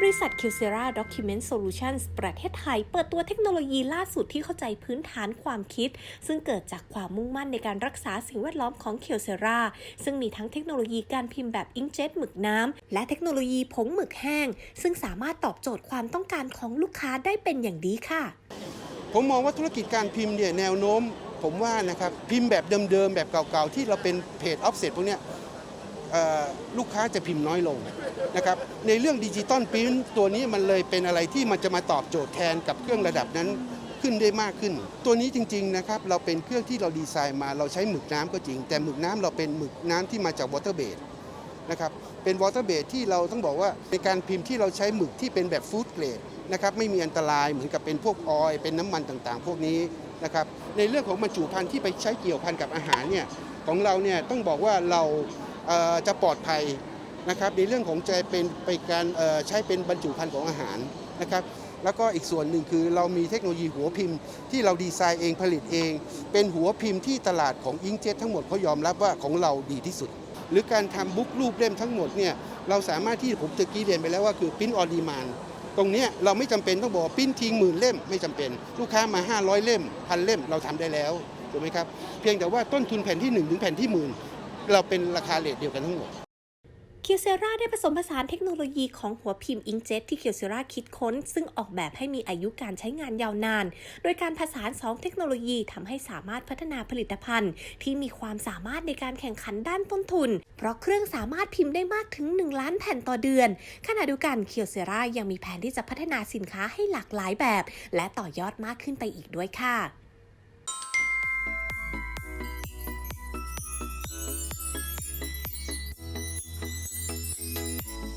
บริษัท q c e r a Document Solutions ประเทศไทย เปิดตัวเทคโนโลยีล่าสุดที่เข้าใจพื้นฐานความคิด ซึ่งเกิดจากความมุ่งมั่นในการรักษาสิ่งแวดล้อมของ q c e r a ซึ่งมีทั้งเทคโนโลยีการพิมพ์แบบอิงเจ็ตหมึกน้ำ และเทคโนโลยีผงหมึกแห้ง ซึ่งสามารถตอบโจทย์ความต้องการของลูกค้าได้เป็นอย่างดีค่ะ ผมมองว่าธุรกิจการพิมพ์เนี่ยแนวโน้ม ผมว่านะครับพิมพ์แบบเดิมๆแบบเก่าๆที่เราเป็นเพจออฟเซ็ตพวกเนี้ย ลูกค้าจะพิมพ์น้อยลงนะครับในเรื่องดิจิตอลพิมพ์ตัวนี้มันเลยเป็นอะไรที่มันจะมาตอบโจทย์แทนกับเครื่องระดับนั้นขึ้นได้มากขึ้น ตัวนี้จริงๆนะครับเราเป็นเครื่องที่เราดีไซน์มาเราใช้หมึกน้ำก็จริง แต่หมึกน้ำเราเป็นหมึกน้ำที่มาจากวอเตอร์เบดนะครับเป็นวอเตอร์เบดที่เราต้องบอกว่าในการพิมพ์ที่เราใช้หมึกที่เป็นแบบฟู้ดเกรดนะครับไม่มีอันตรายเหมือนกับเป็นพวกออยเป็นน้ำมันต่างๆ พวกนี้นะครับในเรื่องของบรรจุภัณฑ์ที่ไปใช้เกี่ยวพันกับอาหารเนี่ยของเราเนี่ยต้องบอกว่าเรา จะปลอดภัยนะครับในเรื่องของจเป็นไปการใช้เป็นบรรจุภัณฑ์ของอาหารนะครับแล้วก็อีกส่วนหนึ่งคือเรามีเทคโนโลยีหัวพิมพ์ที่เราดีไซน์เองผลิตเอง เป็นหัวพิมพ์ที่ตลาดของอิงเจ็ตทั้งหมดเขายอมรับว่าของเราดีที่สุด หรือการทำบุ๊กรูปเล่มทั้งหมดเนี่ยเราสามารถที่ผมตะกี้เรียนไปแล้วว่าคือปิ้นออดีมานตรงนี้เราไม่จำเป็นต้องบอกว่าปิ้นทิ้งหมื่นเล่มไม่จำเป็น ลูกค้ามา 500 เล่มพันเล่มเราทำได้แล้วถูกไหมครับเพียงแต่ว่าต้นทุนแผ่นที่ 1 ถึงแผ่นที่หมื่น เราเป็นราคาเลทเดียวกันทั้งหมดเคียวเซราได้ผสมผสานเทคโนโลยีของหัวพิมพ์อิงเจ็ตที่เคียวเซราคิดค้น ซึ่งออกแบบให้มีอายุการใช้งานยาวนาน โดยการผสาน2เทคโนโลยีทำให้สามารถพัฒนาผลิตภัณฑ์ ที่มีความสามารถในการแข่งขันด้านต้นทุน เพราะเครื่องสามารถพิมพ์ได้มากถึง 1 ล้านแผ่นต่อเดือน ขณะเดียวกันเคียวเซรายังมีแผนที่จะพัฒนาสินค้าให้หลากหลายแบบ และต่อยอดมากขึ้นไปอีกด้วยค่ะ